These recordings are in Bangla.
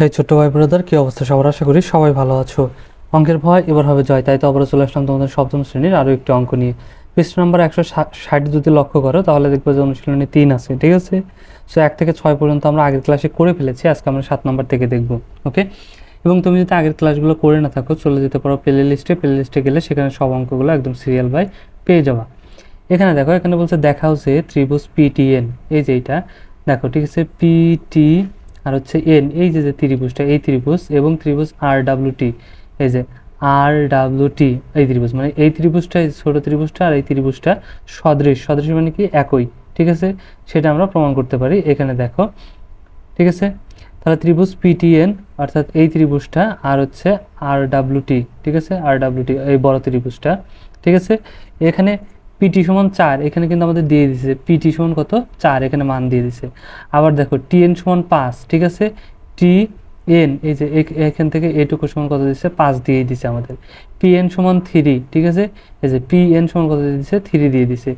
হ্যাঁ ছোট্ট ভাই ব্রাদার কি অবস্থা সবার? আশা করি সবাই ভালো আছো। অঙ্কের ভয় এবার হবে জয়। তাই তো আবার চলে আসলাম তোমাদের সপ্তম শ্রেণির আরও একটি অঙ্ক নিয়ে। পৃষ্ঠ নাম্বার একশো ষাট যদি লক্ষ্য করো, তাহলে দেখবে যে অনুশীলনী তিন আছে, ঠিক আছে? সো এক থেকে ছয় পর্যন্ত আমরা আগের ক্লাসে করে ফেলেছি, আজকে আমরা সাত নম্বর থেকে দেখব ওকে এবং তুমি যদি আগের ক্লাসগুলো করে না থাকো, চলে যেতে পারো প্লে লিস্টে প্লে লিস্টে গেলে সেখানে সব অঙ্কগুলো একদম সিরিয়াল বাই পেয়ে যাওয়া এখানে দেখো, এখানে বলছে দেখাও যে ত্রিভুজ পিটিএন এই যে এইটা। দেখো, ঠিক আছে? পিটি আর হচ্ছে এন এই যে যে ত্রিভুজটা, এই ত্রিভুজ এবং ত্রিভুজ আর ডাব্লিউ টি এই যে আর ডাব্লিউ টি এই ত্রিভুজ মানে এই ত্রিভুজটা ছোট ত্রিভুজটা আর এই ত্রিভুজটা সদৃশ সদৃশ মানে কি একই, ঠিক আছে? সেটা আমরা প্রমাণ করতে পারি, এখানে দেখো, ঠিক আছে? তাহলে ত্রিভুজ পিটিএন অর্থাৎ এই ত্রিভুজটা আর হচ্ছে আর ডাব্লিউ টি ঠিক আছে? আর ডাব্লিউ টি এই বড় ত্রিভুজটা, ঠিক আছে? এখানে পিটি সমান চার, এখানে কিন্তু আমাদের দিয়ে দিছে। পিটি সমান কত? চার, এখানে মান দিয়ে দিছে। আবার দেখো টিএন সমান পাঁচ, ঠিক আছে? টি এন এই যে এখান থেকে এটুকু সমান কত দিচ্ছে পাঁচ দিয়ে দিছে আমাদের। পি এন সমান থ্রি ঠিক আছে? এই যে পি এন সমান কত দিয়ে দিছে? থ্রি দিয়ে দিছে।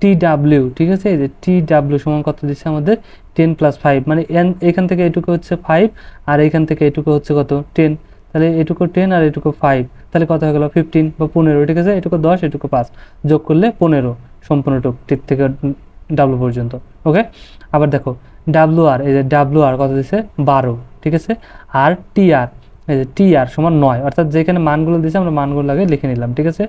টি ডাব্লিউ ঠিক আছে? এই যে টি ডাব্লিউ সমান কত দিচ্ছে আমাদের? টেন প্লাস ফাইভ মানে এন এখান থেকে এটুকু হচ্ছে ফাইভ আর এখান থেকে এটুকু হচ্ছে কত? টেন তাহলে এটুকু টেন আর এটুকু ফাইভ তাহলে কত হয়ে গেল ফিফটিন বা পনেরো, ঠিক আছে? এটুকু দশ, এটুকু পাঁচ। যোগ করলে পনেরো, সম্পূর্ণটুক টিক থেকে ডাব্লু পর্যন্ত ওকে আবার দেখো ডাব্লু আর এই যে ডাব্লু আর কত দিছে? বারো, ঠিক আছে? আর টি আর এই যে টি আর সমান নয়, অর্থাৎ যেখানে মানগুলো দিয়েছে আমরা মানগুলো লাগে লিখে নিলাম, ঠিক আছে?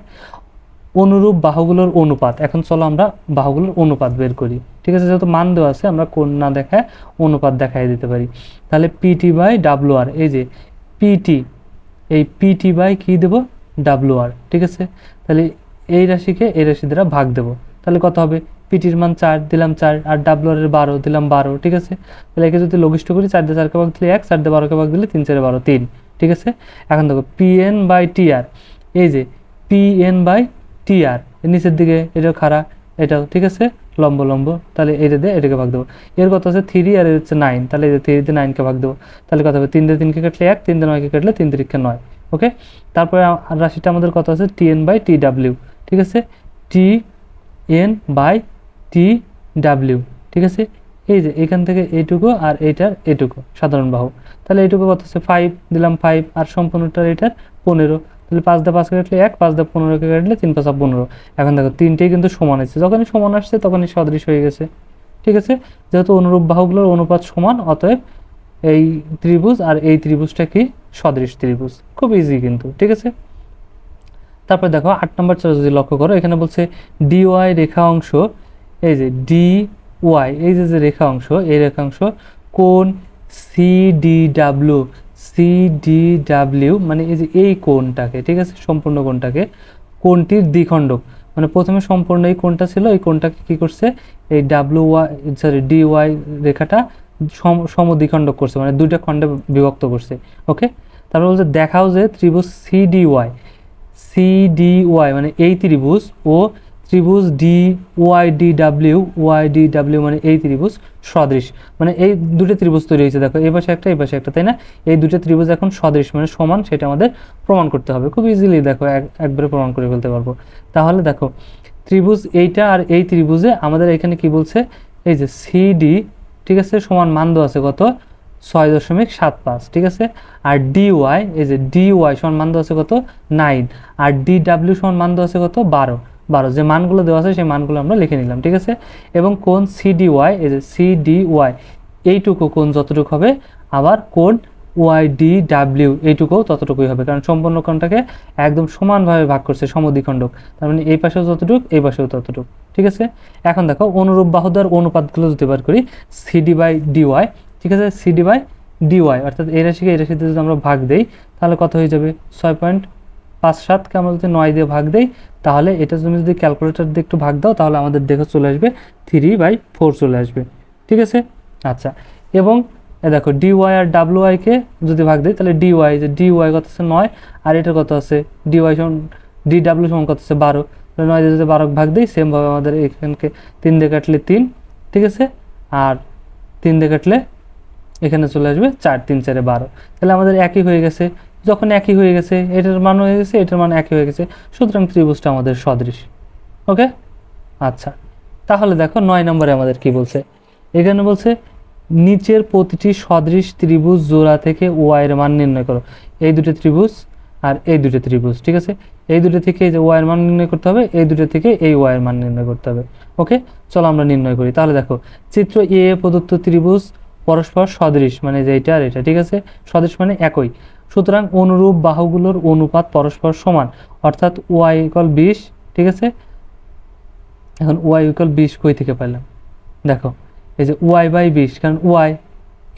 অনুরূপ বাহুগুলোর অনুপাত, এখন চলো আমরা বাহুগুলোর অনুপাত বের করি, ঠিক আছে? যেহেতু মান দেওয়া আছে, আমরা কোন না দেখায় অনুপাত দেখাই দিতে পারি। তাহলে পিটি বাই ডাব্লু আর এই যে পিটি এই পিটি বাই কী দেবো? ডাব্লু আর ঠিক আছে? তাহলে এই রাশিকে এই রাশি দ্বারা ভাগ দেবো। তাহলে কত হবে? পিটির মান চার, দিলাম চার, আর ডাব্লু আর এর বারো, দিলাম বারো, ঠিক আছে? তাহলে একে যদি লঘিষ্ঠ করি, চার দিয়ে চারকে ভাগ দিলে এক, চার দিয়ে বারোকে ভাগ দিলে তিন, চারে বারো, তিন, ঠিক আছে? এখন দেখো P N by T R এই যে P N by T R নিচের দিকে এটা খাড়া এটাও ঠিক আছে? লম্ব লম্ব। তাহলে এটা দিয়ে এটাকে ভাগ দেবো। এর কথা হচ্ছে থ্রি আর হচ্ছে নাইন তাহলে এই থ্রি দিয়ে নাইনকে ভাগ দেবো। তাহলে কথা হবে তিন দিয়ে তিনকে কাটলে এক, তিন দিয়ে নয়কে কাটলে তিন তিরিখে নয়। ওকে তারপরে রাশিটা আমাদের কথা আছে T N by T W ঠিক আছে? T N by T W ঠিক আছে? এই যে এখান থেকে এইটুকু আর এইটার এটুকু, সাধারণ বাহু। তাহলে এইটুকু কত হচ্ছে ফাইভ দিলাম ফাইভ আর সম্পূর্ণটার এটার পনেরো। তাহলে পাঁচ দিয়ে পাঁচ কাটলে এক, পাঁচ দিয়ে পনেরোকে কাটলে তিন, পাঁচা পনেরো। এখন দেখো, তিনটেই কিন্তু সমান আছে। যখনই সমান আসছে, তখনই সদৃশ হয়ে গেছে। ঠিক আছে? যেহেতু অনুরূপ বাহুগুলোর অনুপাত সমান, অতএব এই ত্রিভুজ আর এই ত্রিভুজটা কি? সদৃশ ত্রিভুজ। খুব ইজি কিন্তু। ঠিক আছে? তারপর দেখো, আট নম্বর চার যদি লক্ষ্য করো, এখানে বলছে ডিওয়াই রেখা অংশ, এই যে ডি ওয়াই এই যে যে রেখা অংশ, এই রেখা অংশ কোন C D W C D W মানে এই যে এই কোণটাকে, ঠিক আছে, সম্পূর্ণ কোণটাকে, কোণটির দ্বিখণ্ডক। মানে প্রথমে সম্পূর্ণ এই কোণটা ছিল, এই কোণটাকে কি করছে, এই W Y sorry D Y রেখাটা সম, সমদ্বিখণ্ডক করছে মানে দুইটা খণ্ডে বিভক্ত করছে ওকে তারপর বলছে, দেখাও যে ত্রিভুজ সি ডি ওয়াই সিডিওয়াই মানে এই ত্রিভুজ ও ত্রিভুজ D Y D W Y D W মানে এই ত্রিভুজ সদৃশ। মানে এই দুটো ত্রিভুজ তৈরি হয়েছে, দেখো, এই পাশে একটা, এই পাশে একটা, তাই না? এই দুটো ত্রিভুজ এখন সদৃশ মানে সমান, সেটা আমাদের প্রমাণ করতে হবে। খুব ইজিলি দেখো, এক, একবারে প্রমাণ করে ফেলতে পারব। তাহলে দেখো, ত্রিভুজ এইটা আর এই ত্রিভুজে আমাদের এখানে কি বলছে? এই যে সিডি ঠিক আছে, সমান মান আছে কত? ছয় দশমিক সাত পাঁচ, ঠিক আছে? আর ডি ওয়াই এই যে ডি ওয়াই সমান মান আছে কত? নাইন। আর ডি ডাব্লিউ সমান মান আছে কত? বারো। বারো। যে মানগুলো দেওয়া আছে, সেই মানগুলো আমরা লিখে নিলাম, ঠিক আছে? এবং কোন সিডি ওয়াই, এই যে সিডি ওয়াই, এইটুকু কোন যতটুকু হবে, আবার কোন ওয়াই ডি ডাব্লিউ, এইটুকুও ততটুকুই হবে। কারণ সম্পূর্ণ কোণটাকে একদম সমানভাবে ভাগ করছে সমদ্বিখণ্ডক। তার মানে এই পাশেও যতটুক, এই পাশেও ততটুক, ঠিক আছে? এখন দেখো, অনুরূপ বাহুদার অনুপাতগুলো যদি বার করি, সিডি বাই ডিওয়াই ঠিক আছে? সিডি বাই ডিওয়াই অর্থাৎ এই রাশিকে এই রাশিতে যদি আমরা ভাগ দেই, তাহলে কত হয়ে যাবে? ছয় পয়েন্ট পাঁচ সাতকে আমরা যদি নয় দিয়ে ভাগ দেই, তাহলে এটা তুমি যদি ক্যালকুলেটর দিয়ে একটু ভাগ দাও, তাহলে আমাদের দেখে চলে আসবে থ্রি বাই ফোর চলে আসবে। ঠিক আছে? আচ্ছা। এবং এ দেখো ডিওয়াই আর ডাব্লিউ কে যদি ভাগ দিই, তাহলে ডিওয়াই যে ডিওয়াই কত আছে? নয়। আর এটা কত আছে? ডিওয়াই সমান ডি ডাব্লিউ সমান কত আছে? বারো। তাহলে নয় দিয়ে যদি বারো ভাগ দিই সেমভাবে আমাদের এখানকে তিন দিয়ে কাটলে তিন। ঠিক আছে? আর তিন দিয়ে কাটলে এখানে চলে আসবে চার, তিন, চারে বারো। তাহলে আমাদের একই হয়ে গেছে। যখন একই হয়ে গেছে, এটার মান হয়ে গেছে, এটার মান একই হয়ে গেছে, সুতরাং ত্রিভুজটা আমাদের সদৃশ। ওকে? আচ্ছা তাহলে দেখো নয় নম্বরে আমাদের কি বলছে? এখানে বলছে, নিচের প্রতিটি সদৃশ ত্রিভুজ জোড়া থেকে ওয়াই এর মান নির্ণয় করো। এই দুটো ত্রিভুজ আর এই দুটো ত্রিভুজ, ঠিক আছে? এই দুটো থেকে যে ওয়াই এর মান নির্ণয় করতে হবে, এই দুটো থেকে এই ওয়াই এর মান নির্ণয় করতে হবে। ওকে? চলো আমরা নির্ণয় করি। তাহলে দেখো, চিত্র এ প্রদত্ত ত্রিভুজ পরস্পর সদৃশ মানে যে এটা আর এটা, ঠিক আছে? সদৃশ মানে একই। সুতরাং অনুরূপ বাহুগুলোর অনুপাত পরস্পর সমান, অর্থাৎ ওয়াই ইকল বিশ, ঠিক আছে? এখন ওয়াই ইকল বিশ কই থেকে পেলাম দেখো, এই যে ওয়াই বাই বিশ, কারণ ওয়াই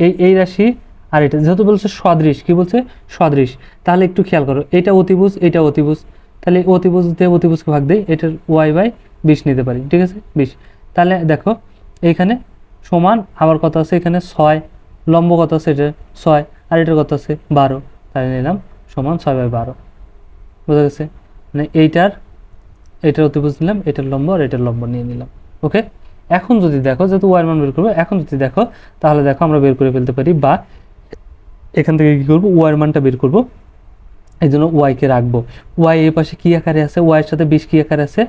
এই এই রাশি আর এটা, যেহেতু বলছে সদৃশ, কি বলছে? সদৃশ। তাহলে একটু খেয়াল করো, এটা অতিভুজ এটা অতিভুজ। তাহলে অতিভুজ দিয়ে অতিভুজকে ভাগ দেই, এটার ওয়াই বাই বিশ নিতে পারি, ঠিক আছে? বিশ। তাহলে দেখো, এইখানে সমান, আবার কত আছে? এখানে ছয়, লম্ব কত আছে? এটা ছয়, আর এটার কত আছে? বারো। তাহলে নিলাম সমান ছয় বাই বারো। বোঝা গেছে? মানে এইটার এটার অতিভুজ নিলাম এটার লম্ব আর এটার লম্ব নিয়ে নিলাম। ওকে? এখন যদি দেখো, যেহেতু ওয়ার মান বের করব, এখন যদি দেখো, তাহলে দেখো আমরা বের করে ফেলতে পারি বা এখান থেকে কী করব ওয়ার মানটা বের করব। এই জন্য ওয়াইকে রাখব। ওয়াই এই পাশে কী আকারে আছে? ওয়াইয়ের সাথে বিশ কী আকারে আছে?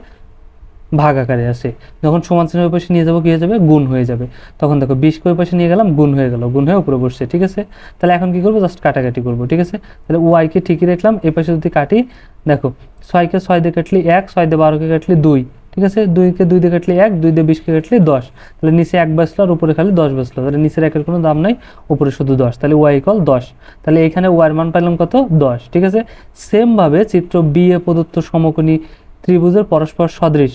ভাগ আকারে আসে। যখন সমান চিহ্নের পাশে নিয়ে যাব কী হয়ে যাবে? গুণ হয়ে যাবে। তখন দেখো বিশকে ওই পাশে নিয়ে গেলাম, গুণ হয়ে গেল। গুণ হয়ে উপরে বসছে, ঠিক আছে? তাহলে এখন কি করব? জাস্ট কাটাকাটি করব, ঠিক আছে? তাহলে ওয়াইকে ঠিকই রাখলাম, এই পাশে যদি কাটি, দেখো ছয়কে ছয় দিয়ে কাটলি এক, ছয় দিয়ে বারোকে কাটলি দুই, ঠিক আছে? দুইকে দুই দিয়ে কাটলি এক, দুই দিয়ে বিশকে কাটলি দশ। তাহলে নিচে এক বাসলো আর উপরে খালি দশ বাসলো তাহলে নিচের একের কোনো দাম নাই, উপরে শুধু দশ। তাহলে ওয়াই কল দশ। তাহলে এখানে ওয়ার মান পাইলাম কত? দশ, ঠিক আছে? সেমভাবে চিত্র বি এ প্রদত্ত সমকোণী ত্রিভুজের পরস্পর সদৃশ।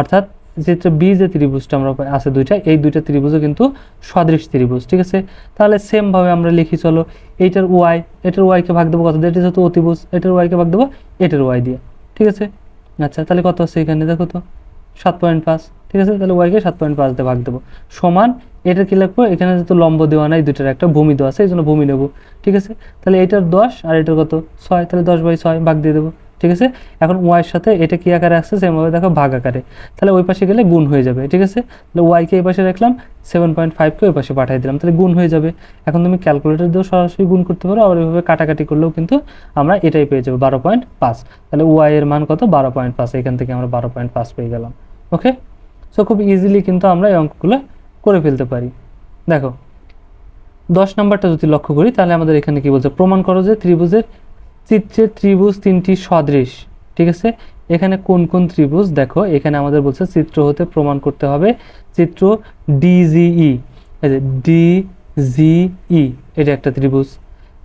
অর্থাৎ চিত্র বি যে ত্রিভুজটা আমরা আছে দুইটা, এই দুইটা ত্রিভুজও কিন্তু সদৃশ ত্রিভুজ, ঠিক আছে? তাহলে সেমভাবে আমরা লিখি, চলো, এইটার ওয়াই এটার ওয়াইকে ভাগ দেবো কত দিয়ে? এটা যেহেতু অতিভুজ, এটার ওয়াইকে ভাগ দেবো এটার ওয়াই দিয়ে, ঠিক আছে? আচ্ছা তাহলে কত আছে এখানে? দেখো তো, সাত পয়েন্ট পাঁচ, ঠিক আছে? তাহলে ওয়াইকে সাত পয়েন্ট পাঁচ দিয়ে ভাগ দেবো। সমান, এটা কি লিখব? এখানে যেহেতু লম্ব দেওয়া নাই, দুইটার একটা ভূমি দেওয়া আছে, এই জন্য ভূমি নেব, ঠিক আছে? তাহলে এটার দশ আর এটার কত? ছয়, তাহলে দশ বাই ছয় ভাগ দিয়ে দেবো। ঠিক আছে? এখন ওয়াইয়ের সাথে এটা কী আকারে আসছে? সেমভাবে দেখো ভাগ আকারে। তাহলে ওই পাশে গেলে গুণ হয়ে যাবে, ঠিক আছে? তাহলে ওয়াইকে এই পাশে রাখলাম সেভেন পয়েন্ট ফাইভকে ওই পাশে পাঠিয়ে দিলাম, তাহলে গুণ হয়ে যাবে। এখন তুমি ক্যালকুলেটর দিয়েও সরাসরি গুণ করতে পারো, আবার এভাবে কাটাকাটি করলেও কিন্তু আমরা এটাই পেয়ে যাব, বারো পয়েন্ট পাঁচ। তাহলে ওয়াই এর মান কত? বারো পয়েন্ট পাঁচ, এখান থেকে আমরা বারো পয়েন্ট পাঁচ পেয়ে গেলাম ওকে সো খুব ইজিলি কিন্তু আমরা এই অঙ্কগুলো করে ফেলতে পারি। দেখো, দশ নাম্বারটা যদি লক্ষ্য করি, তাহলে আমাদের এখানে কি বলছে? প্রমাণ করো যে ত্রিভুজের চিত্রের ত্রিভুজ তিনটি সদৃশ, ঠিক আছে? এখানে কোন কোন ত্রিভুজ? দেখো, এখানে আমাদের বলছে চিত্র হতে প্রমাণ করতে হবে। চিত্র ডিজিই ডি যে ডিজিই এটা একটা ত্রিভুজ।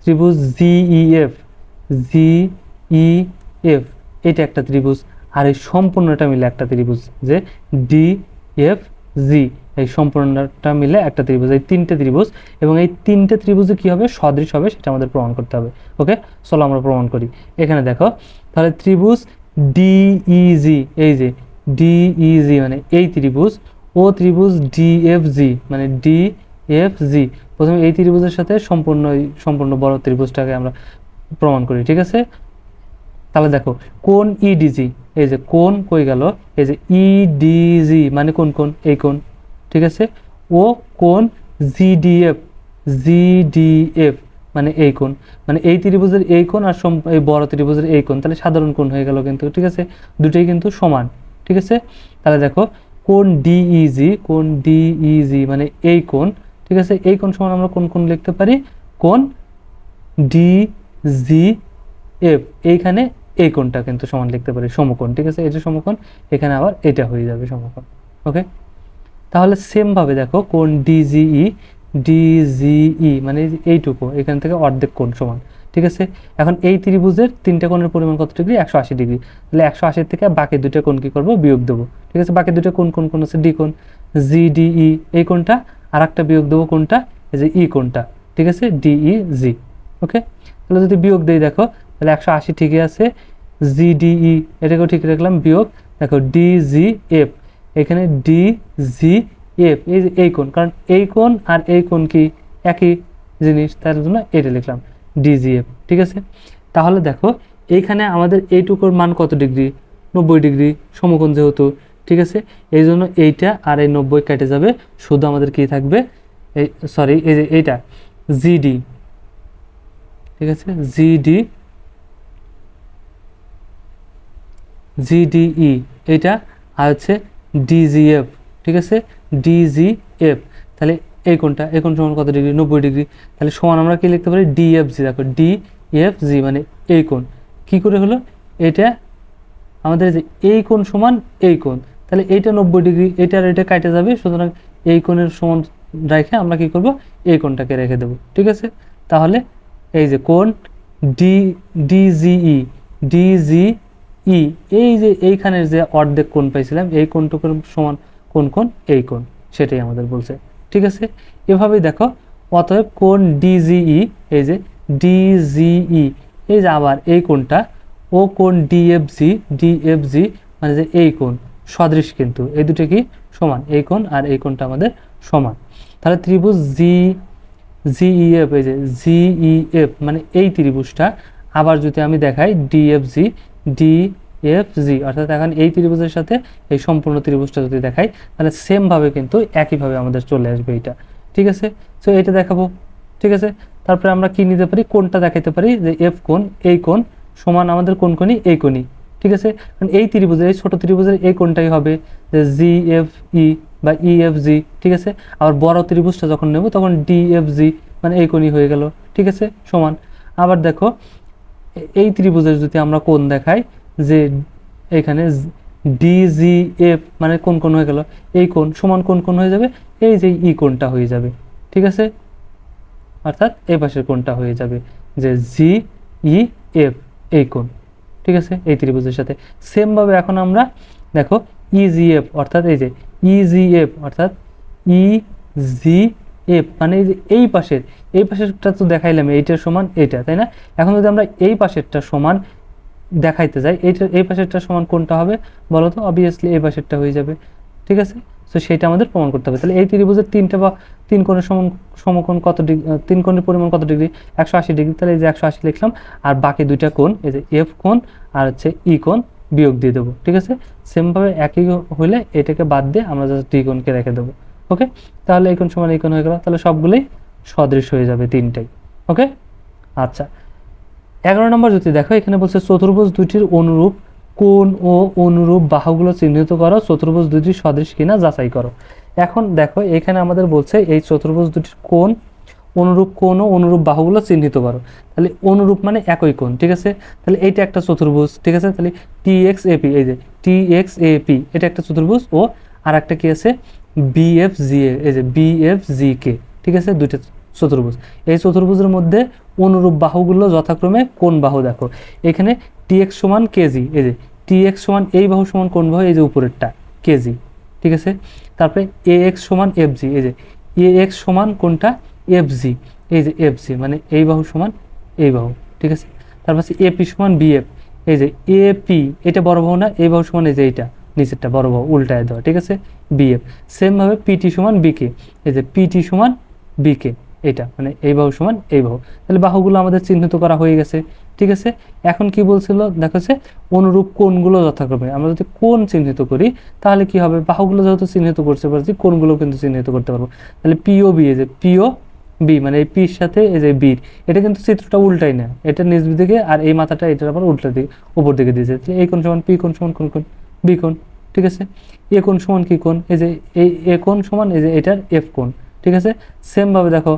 ত্রিভুজ জিইএফ জিইএফ এটা একটা ত্রিভুজ। আর এই সম্পূর্ণটা মিলে একটা ত্রিভুজ, যে ডি এফ জি এই সম্পূর্ণটা মিলে একটা ত্রিভুজ, এই তিনটে ত্রিভুজ, এবং এই তিনটে ত্রিভুজে কী হবে? সদৃশ হবে, সেটা আমাদের প্রমাণ করতে হবে। ওকে? চলো আমরা প্রমাণ করি। এখানে দেখো, তাহলে ত্রিভুজ ডিইজি এই যে ডিইজি মানে এই ত্রিভুজ, ও ত্রিভুজ ডিএফজি মানে ডি এফ জি প্রথমে এই ত্রিভুজের সাথে সম্পূর্ণ সম্পূর্ণ বড় ত্রিভুজটাকে আমরা প্রমাণ করি, ঠিক আছে? তাহলে দেখো, কোন ইডিজি এই যে কোন কই গেল? এই যে ইডিজি মানে কোন কোন? এই কোন, ঠিক আছে? ও কোন? জিডিএফ জিডিএফ মানে এই কোণ মানে এই ত্রিভুজের এই কোণ আর এই বড় ত্রিভুজের এই কোণ তাহলে সাধারণ কোণ হয়ে গেল কিন্তু, ঠিক আছে? দুটোই কিন্তু সমান, ঠিক আছে? তাহলে দেখো, কোন ডিইজি কোন ডিইজি মানে এই কোণ ঠিক আছে? এই কোণ সমান আমরা কোন কোণ লিখতে পারি? কোন? ডি জি এফ এইখানে এই কোণটা কিন্তু সমান লিখতে পারি সমকোণ, ঠিক আছে? এটা সমকোণ, এখানে আবার এটা হয়ে যাবে সমকোণ, ওকে? তাহলে সেমভাবে দেখো কোন ডিজিই ডিজিই মানে এই যে এইটুকু, এখান থেকে অর্ধেক কোণ সমান, ঠিক আছে? এখন এই ত্রিভুজের তিনটা কোণের পরিমাণ কত ডিগ্রি? একশো আশি ডিগ্রি। তাহলে একশো আশির থেকে বাকি দুটো কোণ কি করব? বিয়োগ দেবো, ঠিক আছে? বাকি দুটো কোণ কোন কোন আছে ডি কোণ জিডিই এই কোণটা আর একটা বিয়োগ দেবো কোনটা এই যে ই কোণটা, ঠিক আছে? D E G okay? তাহলে যদি বিয়োগ দেই দেখো তাহলে একশো আশি ঠিকই আছে। জিডিই, এটাকেও ঠিক রাখলাম, বিয়োগ। দেখো ডিজি এফ এখানে ডি জি এফ এই যে এই কোণ, কারণ এই কোণ আর এই কোণ কি একই জিনিস, তার জন্য এটা লিখলাম, ডিজিএফ, ঠিক আছে? তাহলে দেখো, এইখানে আমাদের এইটুকুর মান কত ডিগ্রি? নব্বই ডিগ্রি, সমকোণ যেহেতু, ঠিক আছে? এই জন্য এইটা আর এই নব্বই কেটে যাবে, শুধু আমাদের কি থাকবে? এই সরি এই যে এইটা, জিডি, ঠিক আছে? জিডি জিডিই, এটা আর হচ্ছে ডিজিএফ, ঠিক আছে? ডিজিএফ, তাহলে এই কোনটা এই কোন সমান কত ডিগ্রি? নব্বই ডিগ্রি। তাহলে সমান আমরা কি লিখতে পারি? ডিএফজি, দেখো ডি এফ জি মানে এই কোণ। কি করে হলো? এটা আমাদের যে এই কোণ সমান এই কোণ। তাহলে এইটা নব্বই ডিগ্রি, এটা আর এটা কাটে যাবে, সুতরাং এই কোণের সমান রেখে আমরা কি করব? এই কোণটাকে রেখে দেব, ঠিক আছে? তাহলে এই যে কোণ, ডি, ডিজিই ডিজিই এই যে এইখানের যে অর্ধেক কোণ পাইছিলাম, এই কোণটুকুর সমান কোন কোন এই কোণ, সেটাই আমাদের বলছে। ঠিক আছে? এভাবেই দেখো, অতএব কোণ ডিজিই, এই যে ডিজিই, এই যে আবার এই কোণটা, ও কোণ ডিএফজি ডিএফজি মানে যে এই কোণ, সদৃশ কিন্তু, এই দুটো কি সমান, এই কোণ আর এই কোণটা আমাদের সমান। তাহলে ত্রিভুজ জি, জিইএফ, এই যে জিইএফ মানে এই ত্রিভুজটা, আবার যদি আমি দেখাই ডিএফজি ডিএফজি অর্থাৎ এখন এই ত্রিভুজের সাথে এই সম্পূর্ণ ত্রিভুজটা যদি দেখাই, তাহলে সেমভাবে কিন্তু একইভাবে আমাদের চলে আসবে এটা ঠিক আছে? সো এটা দেখাবো। ঠিক আছে? তারপরে আমরা কি নিতে পারি? কোনটা দেখাতে পারি যে এফ কোন এই কোন সমান আমাদের কোন কোণই? এই কোণই। ঠিক আছে? কারণ এই ত্রিভুজের, এই ছোট ত্রিভুজের এই কোনটাই হবে যে জি এফ ই বা ই এফ জি ঠিক আছে? আবার বড় ত্রিভুজটা যখন নেব, তখন ডি এফ জি মানে এই কোনই হয়ে গেল। ঠিক আছে? সমান। আবার দেখো এই ত্রিভুজের যদি আমরা কোণ দেখাই, যে এখানে ডিজিএফ মানে কোন কোন হয়ে গেল? এই কোণ সমান কোন কোন হয়ে যাবে? এই যে ই কোণটা হয়ে যাবে। ঠিক আছে? অর্থাৎ এই পাশের কোণটা হয়ে যাবে যে জি ই এফ এই কোণ। ঠিক আছে? এই ত্রিভুজের সাথে। সেমভাবে এখন আমরা দেখো ইজিএফ অর্থাৎ এই যে ইজিএফ অর্থাৎ ই জি এফ মানে এই যে এই পাশের এই পাশেরটা তো দেখাইলাম, এইটার সমান এইটা, তাই না? এখন যদি আমরা এই পাশেরটা সমান দেখাইতে যাই, এইটা, এই পাশেরটা সমান কোনটা হবে বলো তো অবভিয়াসলি এই পাশেরটা হয়ে যাবে, ঠিক আছে? তো সেটা আমাদের প্রমাণ করতে হবে। তাহলে এই ত্রিভুজের তিনটা বা তিন কোণের সমান, সমকোণ কত ডিগ্রি তিন কোণের পরিমাণ কত ডিগ্রি? একশো আশি ডিগ্রি। তাহলে এই যে একশো আশি লিখলাম, আর বাকি দুইটা কোণ, এই যে এফ কোণ আর হচ্ছে ই কোণ বিয়োগ দিয়ে দেবো, ঠিক আছে? সেমভাবে একই হলে এটাকে বাদ দিয়ে আমরা জাস্ট ডি কোণকে রেখে দেবো ওকে তাহলে এই কোণ সমান এই কোণ হয়ে গেল। তাহলে সবগুলোই সদৃশ হয়ে যাবে তিনটাই ওকে আচ্ছা এগারো নম্বর যদি দেখো, এখানে বলছে চতুর্ভুজ দুটির অনুরূপ, কোণ ও অনুরূপ বাহুগুলো চিহ্নিত করো, চতুর্ভুজ দুটি সদৃশ কিনা যাচাই করো। এখন দেখো, এখানে আমাদের বলছে এই চতুর্ভুজ দুটির কোণ, অনুরূপ কোণ ও অনুরূপ বাহুগুলো চিহ্নিত করো। তাহলে অনুরূপ মানে একই কোণ, ঠিক আছে? তাহলে এইটা একটা চতুর্ভুজ, ঠিক আছে? তাহলে টি এক্স এপি এই যে টি এক্স এপি এটা একটা চতুর্ভুজ ও আর একটা কি আছে? বিএফ জি এ এই যে বিএফ জি কে ঠিক আছে? দুইটা চতুর্ভুজ। এই চতুর্ভুজের মধ্যে অনুরূপ বাহুগুলো যথাক্রমে কোন বাহু দেখো? এখানে টি এক্স সমান কেজি এই যে টি এক্স সমান এই বাহু সমান কোন বাহু? এই যে উপরেরটা কেজি ঠিক আছে? তারপরে এ এক্স সমান এফ জি এই যে এ এক্স সমান কোনটা? এফ জি এই যে এফ জি মানে এই বাহু সমান এই বাহু, ঠিক আছে? তারপর হচ্ছে এপি সমান বিএফ এই যে এপি এটা বড় বাহু না? এই বাহু সমান এই যে এইটা, নিচেরটা বড় বাহু, উল্টায় দেওয়া, ঠিক আছে? বিএফ সেমভাবে পিটি সমান বিকে এই যে পিটি সমান বিকে এটা মানে এই বাহু সমান এই বাহু। তাহলে বাহুগুলো আমাদের চিহ্নিত করা হয়ে গেছে, ঠিক আছে? এখন কি বলছিল? দেখো যে অনুরূপ কোণগুলো যথাক্রমে, আমরা যদি কোণ চিহ্নিত করি, তাহলে কি হবে? বাহুগুলো যেহেতু চিহ্নিত করতে পারছি কোণগুলো কিন্তু চিহ্নিত করতে পারব। তাহলে পিও বি এই যে পিও বি মানে এই পির সাথে এই যে বির এটা কিন্তু চিত্রটা উল্টাই না। এটা নিজ দিকে আর এই মাথাটা এটার আবার উল্টা দিকে, উপর দিকে দিয়েছে। এই কোন সমান পি কোন সমান কোন কোন বি কোন ঠিক আছে? এ কোন সমান কি কোন এই যে এই এ কোন সমান এই যে এটার এফ কোণ। ঠিক আছে? সেমভাবে দেখো,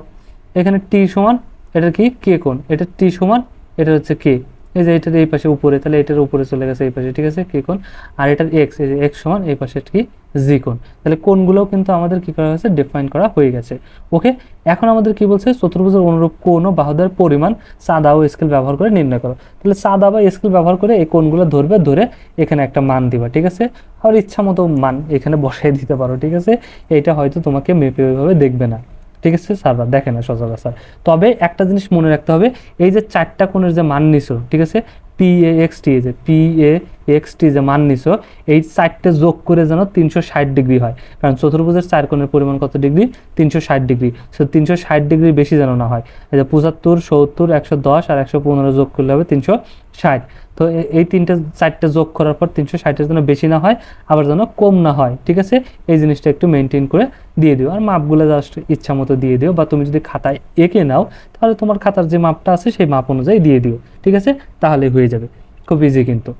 এখানে টি সমান এটা কি? কে কোণ। এটা টি সমান, এটা হচ্ছে কে এই যে এটার এই পাশে উপরে, তাহলে এটার উপরে চলে গেছে এই পাশে, ঠিক আছে? কি কোণ? আর এটার এক্স এই যে এক্স সমান, এই পাশে কি? জি কোণ। তাহলে কোণগুলোও কিন্তু আমাদের কি করা হয়েছে? ডিফাইন করা হয়ে গেছে। ওকে এখন আমাদের কি বলছে? চতুর্ভুজের অনুরূপ কোণ ও বাহুদের পরিমাণ চাঁদা ও স্কেল ব্যবহার করে নির্ণয় করো। তাহলে চাঁদা বা স্কেল ব্যবহার করে এই কোণগুলো ধরবে, ধরে এখানে একটা মান দিবা, ঠিক আছে? আর ইচ্ছা মতো মান এখানে বসাই দিতে পারো, ঠিক আছে? এটা হয়তো তোমাকে মেপে ওইভাবে দেখবে না। ঠিক আছে সার্ভার দেখে না সচরাচর। তবে একটা জিনিস মনে রাখতে হবে, এই যে চারটা কোণের যে মান নিছো, ঠিক আছে পি এ এক্স টি যে পি এ এক্স টি যে মান নিছো, এই চারটে যোগ করে যেন তিনশো ষাট ডিগ্রি হয়। কারণ চতুর্ভুজের চার কোণের পরিমাণ কত ডিগ্রি? তিনশো ষাট ডিগ্রি। সো তিনশো ষাট ডিগ্রি বেশি যেন না হয়। এই যে পঁচাত্তর, সত্তর, একশো দশ আর একশো পনেরো যোগ করলে হবে তিনশো ষাট। তো এই তিনটে, চারটে যোগ করার পর তিনশো ষাটের যেন বেশি না হয়, আবার যেন কম না হয়, ঠিক আছে? এই জিনিসটা একটু মেনটেন করে দিয়ে দিও। আর মাপগুলো জাস্ট ইচ্ছা মতো দিয়ে দিও, বা তুমি যদি খাতায় এঁকে নাও, তাহলে তোমার খাতার যে মাপটা আছে, সেই মাপ অনুযায়ী দিয়ে দিও, ঠিক আছে? তাহলে হয়ে যাবে। খুব ইজি কিন্তু।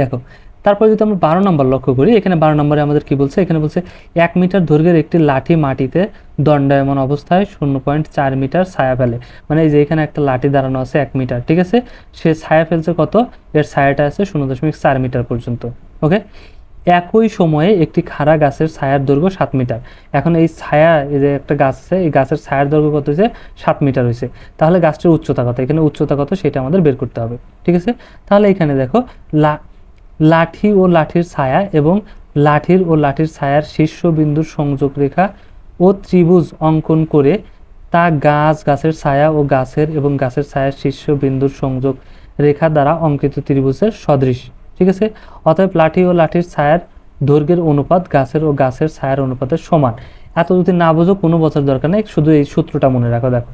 দেখো তারপর যদি আমরা বারো নম্বর লক্ষ্য করি, এখানে বারো নম্বরে আমাদের কি বলছে? এখানে বলছে, এক মিটার দৈর্ঘ্যের একটি লাঠি মাটিতে দণ্ডায়মান অবস্থায় শূন্য পয়েন্ট চার মিটার ছায়া ফেলে। মানে এই যে এখানে একটা লাঠি দাঁড়ানো আছে এক মিটার, ঠিক আছে? সে ছায়া ফেলছে কত? এর ছায়াটা আছে শূন্য দশমিক চার মিটার পর্যন্ত, ওকে? একই সময়ে একটি খাড়া গাছের ছায়ার দৈর্ঘ্য সাত মিটার। এখন এই ছায়া, এই যে একটা গাছ আছে, এই গাছের ছায়ার দৈর্ঘ্য কত হয়েছে? সাত মিটার হয়েছে। তাহলে গাছটির উচ্চতা কত? এখানে উচ্চতা কত? সেটা আমাদের বের করতে হবে, ঠিক আছে? তাহলে এখানে দেখো লাঠি ও লাঠির ছায়া এবং লাঠির ও লাঠির ছায়ার শীর্ষবিন্দুর সংযোগ রেখা ও ত্রিভুজ অঙ্কন করে তা গাছ, গাছের ছায়া ও গাছের এবং গাছের ছায়ার শীর্ষবিন্দুর সংযোগ রেখা দ্বারা অঙ্কিত ত্রিভুজের সদৃশ। ঠিক আছে? অতএব লাঠি ও লাঠির ছায়ার দৈর্ঘ্যের অনুপাত গাছের ও গাছের ছায়ার অনুপাতের সমান। এত যদি না বোঝো, কোনো বছর দরকার নেই। শুধু এই সূত্রটা মনে রাখো, দেখো।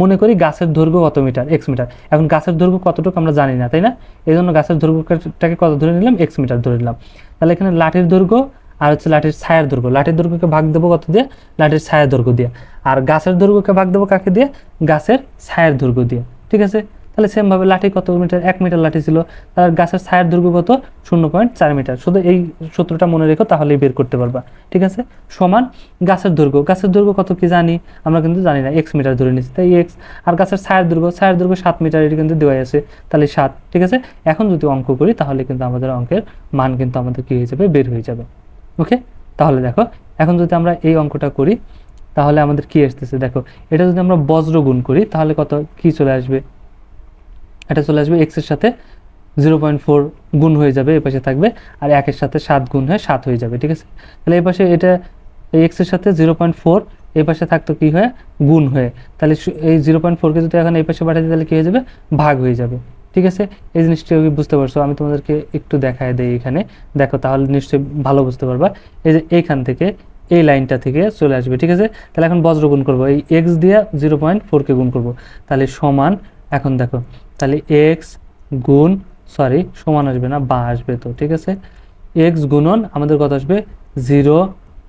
মনে করি গাছের দৈর্ঘ্য কত মিটার? X metre. এখন গাছের দৈর্ঘ্য কতটুকু আমরা জানি না, তাই না? এই জন্য গাছের দৈর্ঘ্যটাকে কত ধরে নিলাম? এক্স মিটার ধরে নিলাম। তাহলে এখানে লাঠির দৈর্ঘ্য আর হচ্ছে লাঠির ছায়ার দৈর্ঘ্য লাঠির দৈর্ঘ্যকে ভাগ দেবো কত দিয়ে? লাঠির ছায়ার দৈর্ঘ্য দিয়ে। আর গাছের দৈর্ঘ্যকে ভাগ দেবো কাকে দিয়ে? গাছের ছায়ার দৈর্ঘ্য দিয়ে। ঠিক আছে? তাহলে সেমভাবে লাঠি কত মিটার? এক মিটার লাঠি ছিল। তার গাছের ছায়ার দৈর্ঘ্য কত শূন্য পয়েন্ট চার মিটার। শুধু এই সূত্রটা মনে রেখো, তাহলেই বের করতে পারবা। ঠিক আছে? সমান গাছের দৈর্ঘ্য গাছের দৈর্ঘ্য কত কি জানি? আমরা কিন্তু জানি না। এক্স মিটার ধরে নিচ্ছি তাই এক্স আর গাছের ছায়ার দৈর্ঘ্য ছায়ার দৈর্ঘ্য সাত মিটার, এটি কিন্তু দেওয়া আছে। তাহলে সাত। ঠিক আছে? এখন যদি অঙ্ক করি, তাহলে কিন্তু আমাদের অঙ্কের মান কিন্তু আমাদের কি হয়ে যাবে? বের হয়ে যাবে। ওকে? তাহলে দেখো, এখন যদি আমরা এই অঙ্কটা করি, তাহলে আমাদের কি আসতেছে? দেখো, এটা যদি আমরা বজ্র গুণ করি, তাহলে কত? কি চলে আসবে? এটা চলে আসবে এক্সের সাথে জিরো পয়েন্ট ফোর গুণ হয়ে যাবে, এই পাশে থাকবে, আর একের সাথে সাত গুণ হয়ে সাত হয়ে যাবে, ঠিক আছে? তাহলে এই পাশে এটা, এই এক্সের সাথে জিরো পয়েন্ট ফোর এই পাশে থাকতো কি হয়ে? গুণ হয়ে। তাহলে এই জিরো পয়েন্ট ফোরকে যদি এখন এই পাশে পাঠাই তাহলে কি হয়ে যাবে? ভাগ হয়ে যাবে, ঠিক আছে? এই জিনিসটা বুঝতে পারছ, আমি তোমাদেরকে একটু দেখায় দেই এখানে। দেখো, তাহলে নিশ্চয়ই ভালো বুঝতে পারবা। এই যে এইখান থেকে, এই লাইনটা থেকে চলে আসবে, ঠিক আছে? তাহলে এখন বজ্র গুণ করব, এই এক্স দিয়ে জিরো পয়েন্ট ফোরকে গুণ করব। তাহলে সমান এখন দেখো, তাহলে এক্স গুণ সরি সমান আসবে না, বা আসবে তো, ঠিক আছে? এক্স গুণন আমাদের কত আসবে? জিরো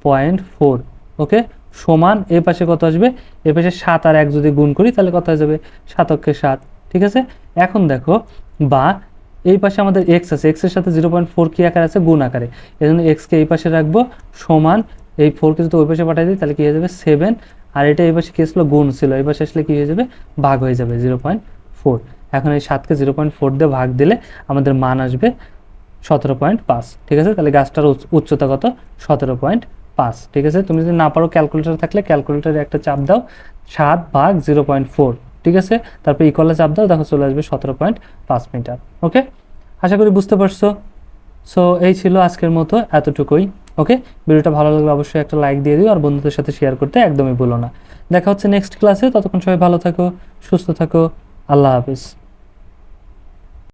পয়েন্ট ফোর ওকে সমান এ পাশে কত আসবে? এ পাশে সাত আর এক যদি গুণ করি, তাহলে কত হয়ে যাবে? সাতকে সাত, ঠিক আছে? এখন দেখো, বা এই পাশে আমাদের এক্স আছে এক্সের সাথে জিরো পয়েন্ট ফোর কি আকার আছে? গুণ আকারে। এই জন্য এক্সকে এই পাশে রাখব, সমান এই ফোরকে যদি ওই পাশে পাঠিয়ে দিই, তাহলে কি হয়ে যাবে? সেভেন আর এটা এই পাশে কি ছিল গুণ ছিল। এই পাশে আসলে কি হয়ে যাবে? ভাগ হয়ে যাবে জিরো পয়েন্ট ফোর এখন এই সাতকে জিরো পয়েন্ট ফোর দিয়ে ভাগ দিলে আমাদের মান আসবে সতেরো পয়েন্ট পাঁচ। ঠিক আছে? তাহলে গাছটার উচ্চ- উচ্চতা কত? সতেরো পয়েন্ট পাঁচ। ঠিক আছে? তুমি যদি না পারো ক্যালকুলেটার থাকলে ক্যালকুলেটারে একটা চাপ দাও। সাত ভাগ জিরো পয়েন্ট ফোর ঠিক আছে? তারপর ইকলে চাপ দাও, দেখো চলে আসবে সতেরো পয়েন্ট পাঁচ মিটার। ওকে আশা করি বুঝতে পারছ। সো এই ছিল আজকের মতো। এতটুকুই। ওকে ভিডিওটা ভালো লাগলে অবশ্যই একটা লাইক দিয়ে দিও আর বন্ধুদের সাথে শেয়ার করতে একদমই ভুলো না। দেখা হচ্ছে নেক্সট ক্লাসে ততক্ষণ সবাই ভালো থাকো, সুস্থ থাকো। আল্লাহ হাফিজ।